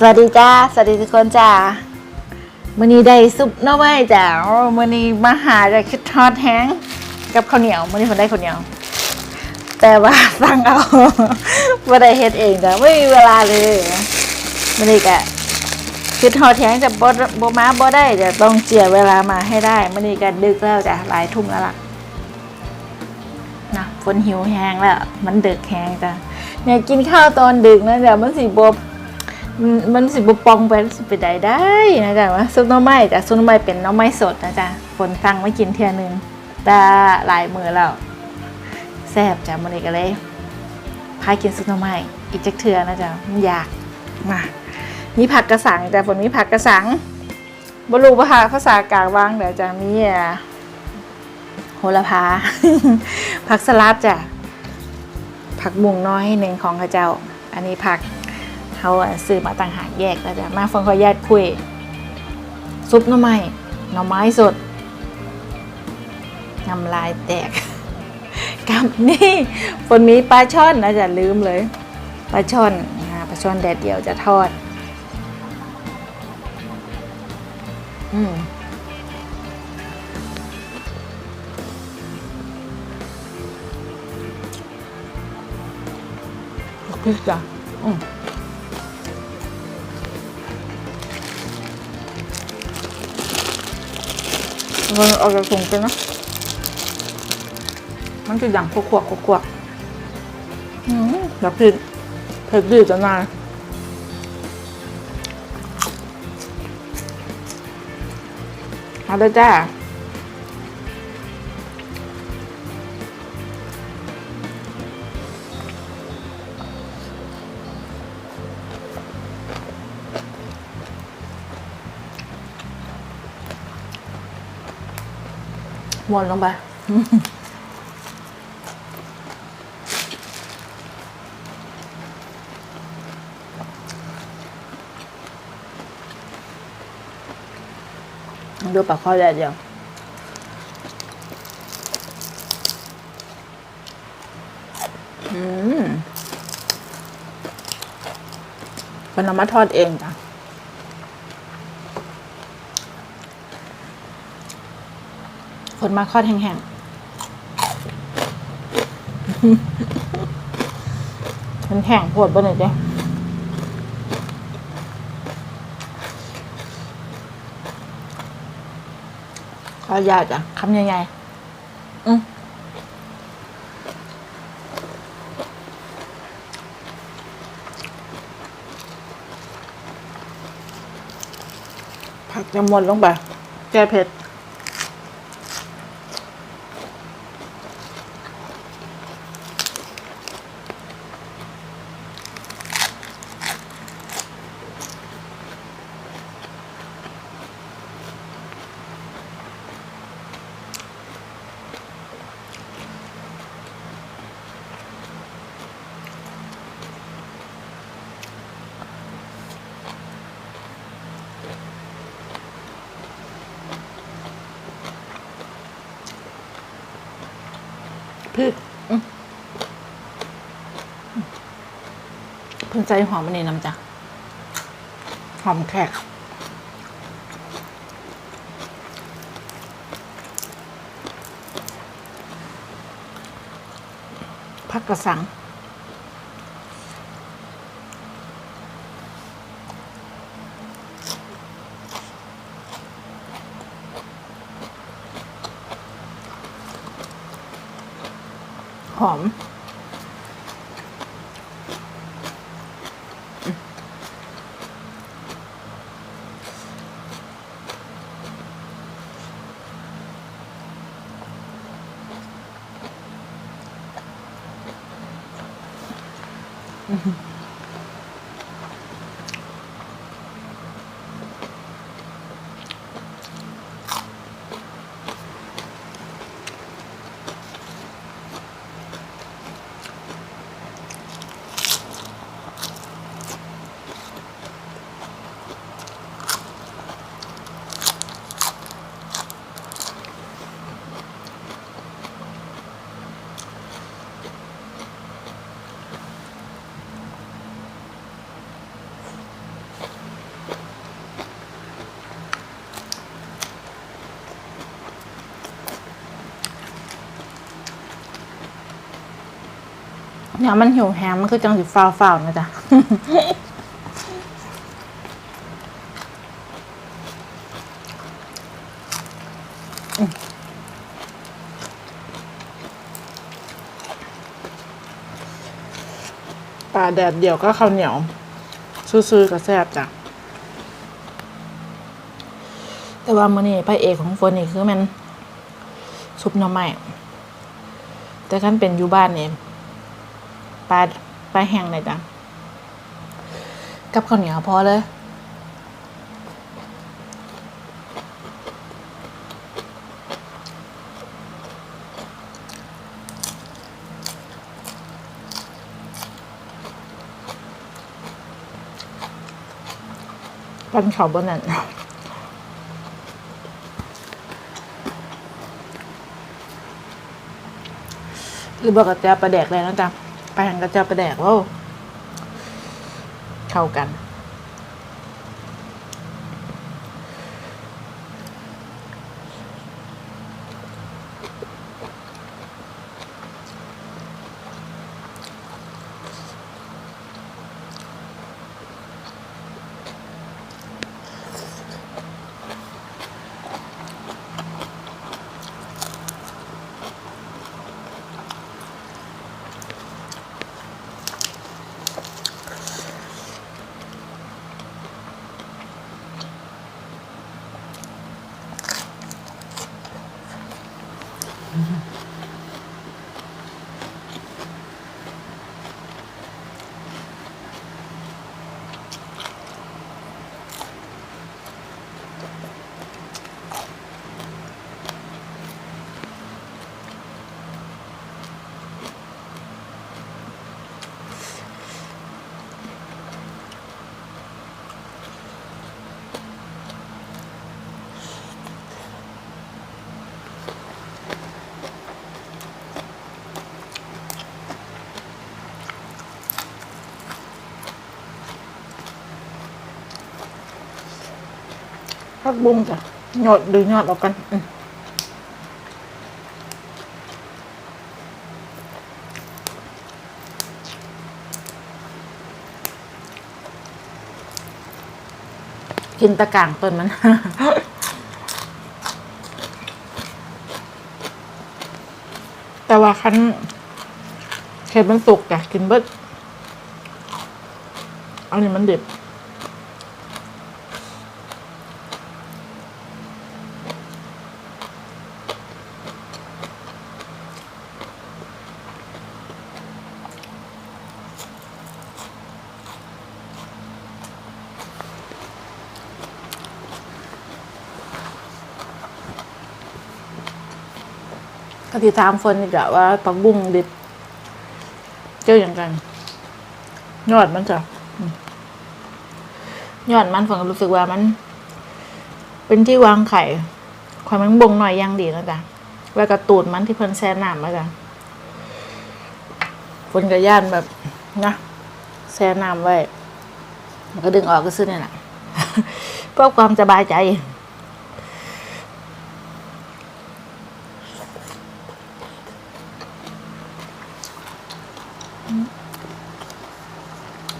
สวัสดีจ้า สวัสดีทุกคนจ้ามื่อนี้ได้ซุปน้อไม้จ้าโอ้มื่อนี้มาหาจากคิดทอดแห้งกับข้าวเหนียวมื่อนี้ผมได้ข้าวเหนียว แต่ว่าสั่งเอาไม่ได้เฮ็ดเองจ้ะไม่มีเวลาเลยมื่อนี้กะคิดทอดแห้งจะบ่บ่มาบ่ได้จะต้องเจียเวลามาให้ได้มื่อนี้กันดึกแล้วจ้ะหลายทุ่มแล้วล่ะนะฝนหิวแห้งแล้ว มันดึกแห้งจ้ะเนี่ยกินข้าวตอนดึกนะจ้ะมันสิบ มันมันสิบปองไปสิไปได้ได้นะจ๊ะว่าซุปน้ำไม้จ้ะซุปน้ำไม้เป็นน้ำไม้สดนะจ๊ะคนสั่งไม่กินเทียหนึงแต่หลายมือแล้วแซ่บจ้ะมันนี้ก็เลยพากินซุปน้ำไม้อีกจักเทือนะจ๊ะมันอยากมามีผักกระสังจ้ะฝนมีผักกระสังบรูภาษาภาษากลางว่างเดี๋ยวจะมีอะโหระพา ผักสลัดจ้ะผักบุ้งน้อยหนึ่งของข้าเจ้า อันนี้ผัก เขาซื้อมาต่างหากแยกแล้วจ้ะมาฟังเขาแยกคุยซุปหน่อไม้หน่อไม้สดน้ำลายแตกกับนี่ฝนมีปลาช่อนนะจะลืมเลยปลาช่อนนะปลาช่อนแดดเดียวจะทอด อืมพริกจ้ะอืม เงินออกจากถุงกันนะมันจะอย่างขวบขวบอืมแบบเผ็ดเผ็ดดีจังนายเอาเลยจ้า หมดลงไป ดูปากข้อแดดเดียวอืมเป็นน้ำมาทอดเองจ้ะ คนมาทอดแห้งๆ มันแห้งปวดปะเนี่ยเจ๊ขออนุญาตจ้ะคำยังไงอืมผักจะหมดลงไปแก้เผ็ด ใจหอมมันนี่น้ำจ้ะหอมแขกผักกระสังหอม อ เนี่ยมันหิวแฮมมันคือจังสิฟ้าวฟ้าวๆนะจ๊ะปลาแดดเดี่ยวก็ข้าวเหนียว ซื่อๆกับแซ่บจ้ะแต่ว่ามื้อนี้พระเอกของฝนนี่คือมันซุปหน่อไม้แต่คันเป็นอยู่บ้านนี่ ปลาปลาแห้งเลยจ้ะกับข้าวเหนียวพอเลยกันเขาบนนั้นหรือบอกกระเจ้าประแดกเลยนะจ๊ะ แปหันกระเจ้าประแดกแล้วเข้ากัน พักบุ้งจ้ะหยอดดูหยอดออกกันกินตะกางต้นมันแต่ว่าคันเห็ดมันสุกจ้ะกินเบิดอันนี้มันเด็ด ก็ติถามคนอีกะว่าปักบุ้งดิบเจ้าอย่างกันยอดมันจ้ะยอดมันฝนก็รู้สึกว่ามัน เป็นที่วางไข่ความมันบ่งหน่อยยังดีนะจ๊ะแล้วก็ตูดมันที่เพิ่นแช่น้ำมาจ้ะฝนกับย่านแบบนะแช่น้ำไว้มันก็ดึงออกก็ซื้อเนี่ยแหละเพื่อความสบายใจ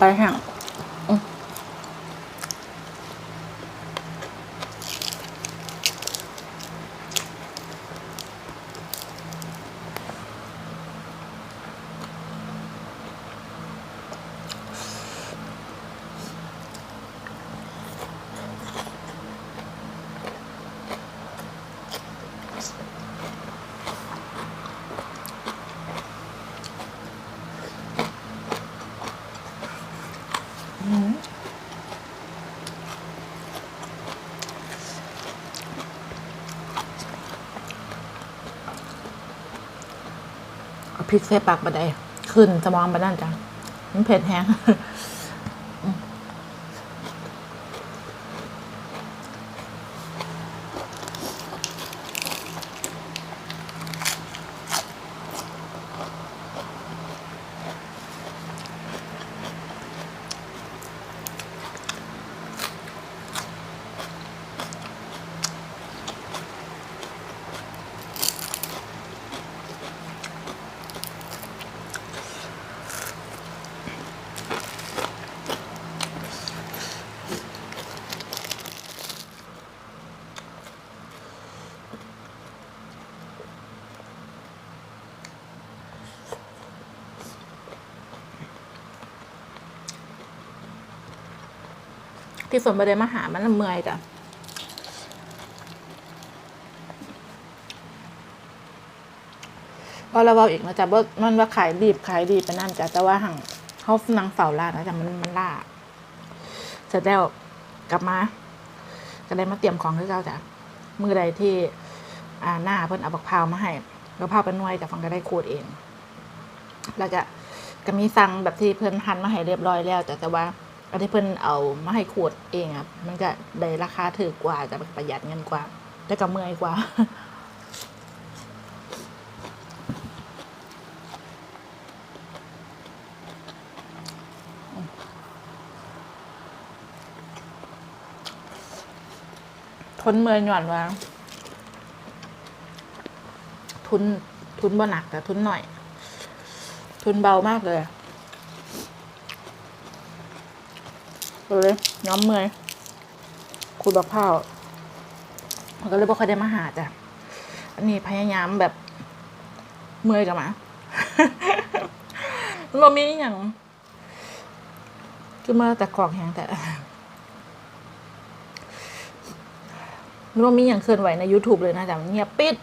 ไป พริกใส่ปากบันไดขึ้นสมองบันนั่นจ้ะมันเผ็ดแห้ง ที่ฝนบ่ได้มาหามันละเมื่อยจ้ะก็เราเว้าอีกนะจ๊ะว่ามันว่าขายดีบขายดีไปนั่นจ้ะแต่ว่าหังเขานังเฝ้าร้านนะจ๊ะมันมันล่าเสร็จแล้วกลับมา ก็เลยมาเตรียมของให้เจ้าจ้ะมือใดที่อ่าหน้าเพิ่นเอาบักพร้าวมาให้บักพาวเป็นน่วยแต่ฟังก็ได้ขูดเอง แล้วก็ก็มีสั่งแบบที่เพิ่นหั่นมาให้เรียบร้อยแล้วแต่แต่ว่า อันที่เพิ่นเอามาให้ขูดเองอะมันก็ได้ราคาถูกกว่าจะประหยัดเงินกว่า แต่ก็เมื่อยกว่า ทนเมื่อยหย่อนว่า ทุนทุนบ่หนักแต่ทุนหน่อย ทุนเบามากเลยก็ เลยย้อมเมื่อยขูดบักพร้าวมันก็เลยบ่ค่อยได้มาหาจ้ะอันนี้พยายามแบบเมื่อยกับมามันบ่มีอหย่างคือมาแต่กรอกแหงแต่มันบ่มีอย่างเคลื่อนไหวใน YouTube เลยนะจ๊ะมันเงียบปิด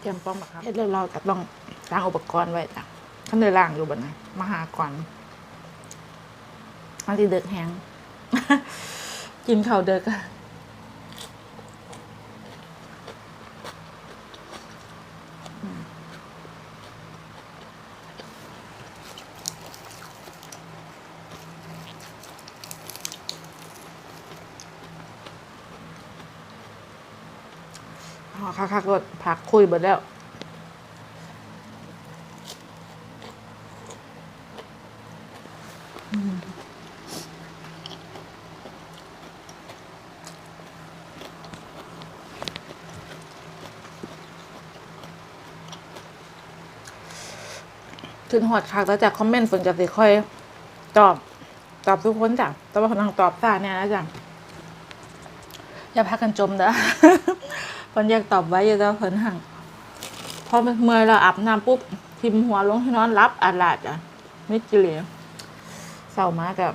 เตรียมป้อมอะครับเฮ็ดแล้วเราก็ต้องล้างอุปกรณ์ไว้จ้ะขั้นเลยล้างอยู่บนนั้นมาหาก่อนอันที่เด็กแห้งกินข้าวเด็กอะ คักๆรถพักคุยเบิดแล้วถึงหอดคักแล้วจากคอมเมนต์ฝนจะสิค่อย ตอบ ตอบทุกคนจ้ะแต่ว่าคนทางตอบซาเนี่ยนะจ้ะอย่าพักกันจมเด้อ ฝนอยากตอบไว้อยู่แล้วฝนห่างพอเมื่อเราอาบน้ำปุ๊บทิมหัวลงที่นอนรับอาลาดอะไม่กิเลสเศร้ามากับ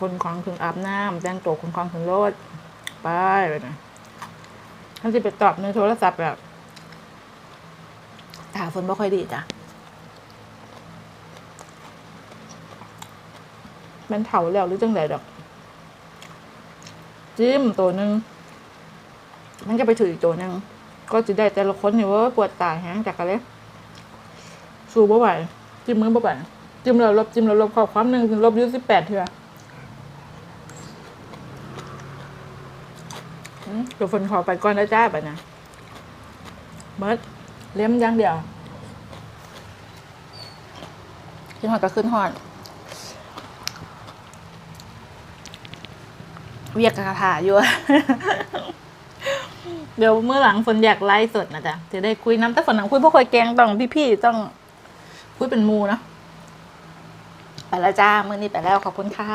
คนคลองถึงอาบน้ำแต่งตัวคนคลองถึงรถไปเลยนะท่านจะไปตอบในโทรศัพท์แบบตาฝนไม่ค่อยดีจ้ะมันเถาแล้วหรือจังไดดอก จิ้มตัวหนึ่ง มันก็ไปถืออีกตัวหนึ่งก็จะได้แต่ละคนนี่ว่าปวดตาแห้งจากกันเลยสู้บ่ไหวจิ้มมือบ่ไหวจิ้มแล้วลบจิ้มแล้วลบข้อความหนึ่งลบยี่สิบแปดเถอะเดี๋ยวฝนขอไปก่อนนะจ้าไปนะเบิร์ดเลี้ยมย่างเดียวขึ้นหอดก็ขึ้นหอด เวียกกระถาอยู่ เดี๋ยวเมื่อหลังฝนอยากไล่สดนะจ๊ะจะได้คุยน้ำแต่ฝนหลังคุยพวกคอยแกงต้องพี่ๆต้องคุยเป็นมูนะไปแล้วจ้า มือนี้ไปแล้วขอบคุณค่ะ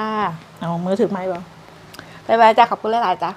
เอามือถือไม้บ่ายบายจ้าขอบคุณหลายๆจ้า